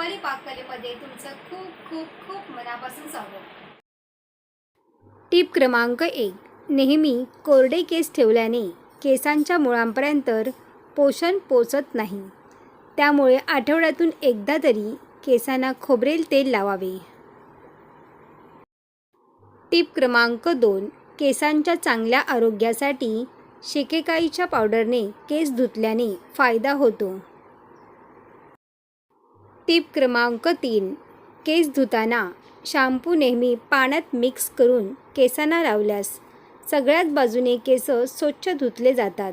रुपाली पाककलेमध्ये तुमचं खूप खूप खूप मनापासून स्वागत. टीप क्रमांक एक. नेहमी कोरडे केस ठेवल्याने केसांच्या मुळांपर्यंत पोषण पोचत नाही. त्यामुळे आठवड्यातून एकदा तरी केसांना खोबरेल तेल लावावे. टीप क्रमांक दोन. केसांच्या चांगल्या आरोग्यासाठी शेकेकाईच्या पावडरने केस धुतल्याने फायदा होतो. टीप क्रमांक तीन. केस धुताना शॅम्पू नेहमी पाण्यात मिक्स करून केसांना लावल्यास सगळ्याच बाजूने केस स्वच्छ धुतले जातात.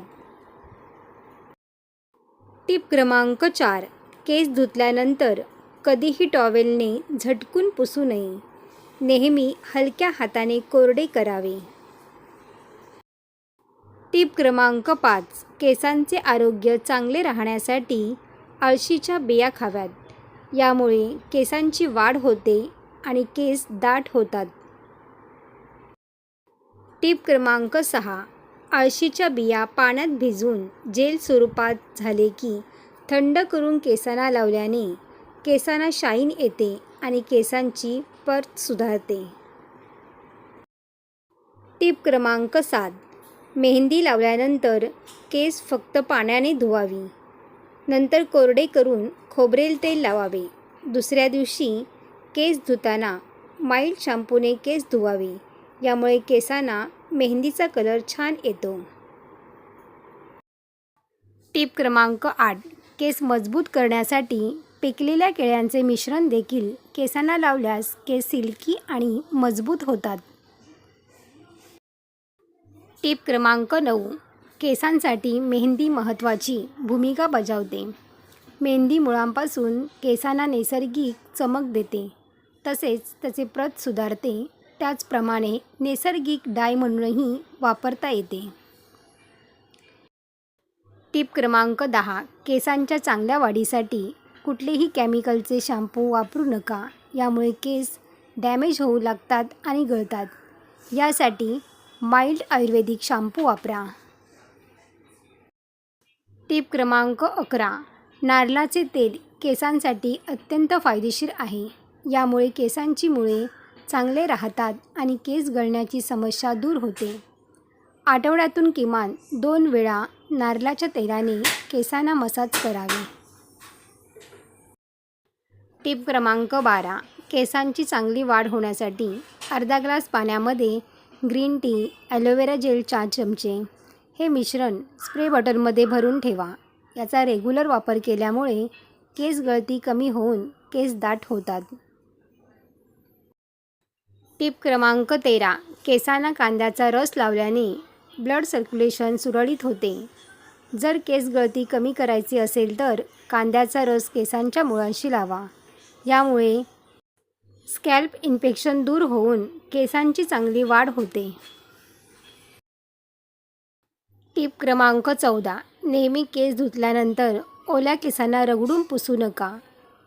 टीप क्रमांक चार. केस धुतल्यानंतर कधीही टॉवेलने झटकून पुसू नये. नेहमी हलक्या हाताने कोरडे करावे. टीप क्रमांक पाच. केसांचे आरोग्य चांगले राहण्यासाठी आळशीच्या बिया खाव्यात. यामुळे केसांची वाढ होते आणि केस दाट होतात. टीप क्रमांक सहा. आळशीच्या बिया पाण्यात भिजवून जेल स्वरूपात झाले की थंड करून केसांना लावल्याने केसांना शाईन येते आणि केसांची परत सुधारते. टीप क्रमांक सात. मेहंदी लावल्यानंतर केस फक्त पाण्याने धुवावी. नंतर कोरडे करून खोबरेल तेल लावावे. दुसऱ्या दिवशी केस धुताना माइल्ड शॅम्पूने केस धुवावे. यामुळे केसांना मेहंदीचा कलर छान येतो. टीप क्रमांक आठ. केस मजबूत करण्यासाठी पिकलेल्या केळ्यांचे मिश्रण देखील केसांना लावल्यास केस सिल्की आणि मजबूत होतात. टीप क्रमांक नऊ. केसांसाठी मेहंदी महत्त्वाची भूमिका बजावते. मेहंदी मुळांपासून केसांना नैसर्गिक चमक देते. तसेच त्याचे प्रत सुधारते. त्याचप्रमाणे नैसर्गिक डाय म्हणूनही वापरता येते. टीप क्रमांक दहा. केसांच्या चांगल्या वाढीसाठी कुठलेही केमिकलचे शॅम्पू वापरू नका. यामुळे केस डॅमेज होऊ लागतात आणि गळतात. यासाठी माइल्ड आयुर्वेदिक शॅम्पू वापरा. टीप क्रमांक अकरा. नारळाचे तेल केसांसाठी अत्यंत फायदेशीर आहे. यामुळे केसांची मुळे चांगले राहतात आणि केस गळण्याची समस्या दूर होते. आठवड्यातून किमान दोन वेळा नारळाच्या तेलाने केसांना मसाज करावे. टीप क्रमांक बारा. केसांची चांगली वाढ होण्यासाठी अर्धा ग्लास पाण्यामध्ये ग्रीन टी ॲलोवेरा जेलच्या चमचे हे मिश्रण स्प्रे बॉटलमध्ये भरून ठेवा. याचा रेग्युलर वापर केल्यामुळे केस गळती कमी होऊन केस दाट होतात. टिप क्रमांक तेरा. केसांना कांद्याचा रस लावल्याने ब्लड सर्क्युलेशन सुरळीत होते. जर केस गळती कमी करायची असेल तर कांद्याचा रस केसांच्या मुळांशी लावा. यामुळे स्कॅल्प इन्फेक्शन दूर होऊन केसांची चांगली वाढ होते. टीप क्रमांक चौदा. नेहमी केस धुतल्यानंतर ओल्या केसांना रगडून पुसू नका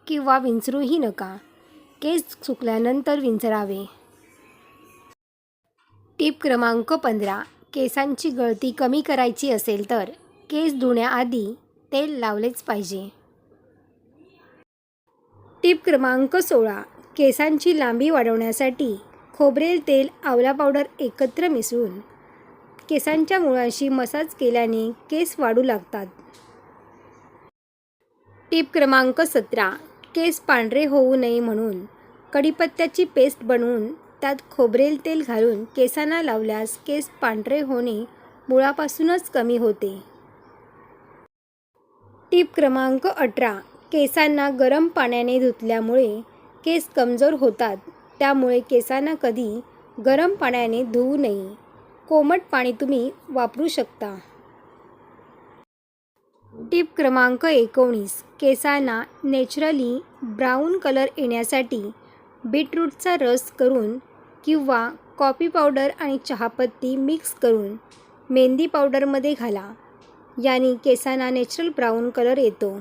किंवा विंचरूही नका. केस सुकल्यानंतर विंचरावे. टीप क्रमांक पंधरा. केसांची गळती कमी करायची असेल तर केस धुण्याआधी तेल लावलेच पाहिजे. टीप क्रमांक सोळा. केसांची लांबी वाढवण्यासाठी खोबरेल तेल आवला पावडर एकत्र मिसळून केसांच्या मुळांशी मसाज केल्याने केस वाढू लागतात. टीप क्रमांक सतरा केस पांढरे होऊ नये म्हणून. कढीपत्त्याची पेस्ट बनवून त्यात खोबरेल तेल घालून केसांना लावल्यास केस पांढरे होणे मुळापासूनच कमी होते. टीप क्रमांक अठरा केसांना गरम पाण्याने धुतल्यामुळे केस कमजोर होतात त्यामुळे केसांना कधी गरम पाण्याने धुवू नये. कोमट पाणी तुम्ही वापरू शकता. टीप क्रमांक एकोणीस. केसांना नेचरली ब्राऊन कलर येण्यासाठी बीटरूटचा रस करून किंवा कॉफी पावडर आणि चहापत्ती मिक्स करून मेहंदी पावडरमध्ये घाला. याने केसांना नॅचरल ब्राऊन कलर येतो.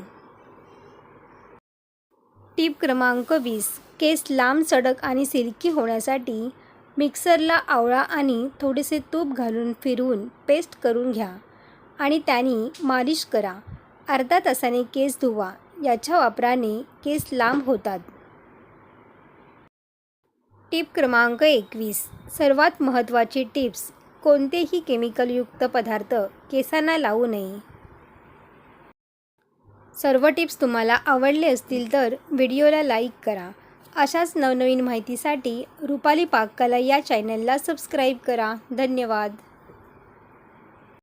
टीप क्रमांक वीस. केस लांब सडक आणि सिल्की होण्यासाठी मिक्सरला आवळा आणि थोडेसे तूप घालून फिरवून पेस्ट करून घ्या आणि त्याने मालिश करा. अर्धा तासाने केस धुवा. याच्या वापराने केस लांब होतात. टिप क्रमांक एकवीस. सर्वात महत्त्वाची टिप्स. कोणतेही केमिकलयुक्त पदार्थ केसांना लावू नये. सर्व टिप्स तुम्हाला आवडले असतील तर व्हिडिओला लाईक करा. अशाच नवनवीन माहितीसाठी रुपाली पाककला या चॅनलला सबस्क्राईब करा. धन्यवाद.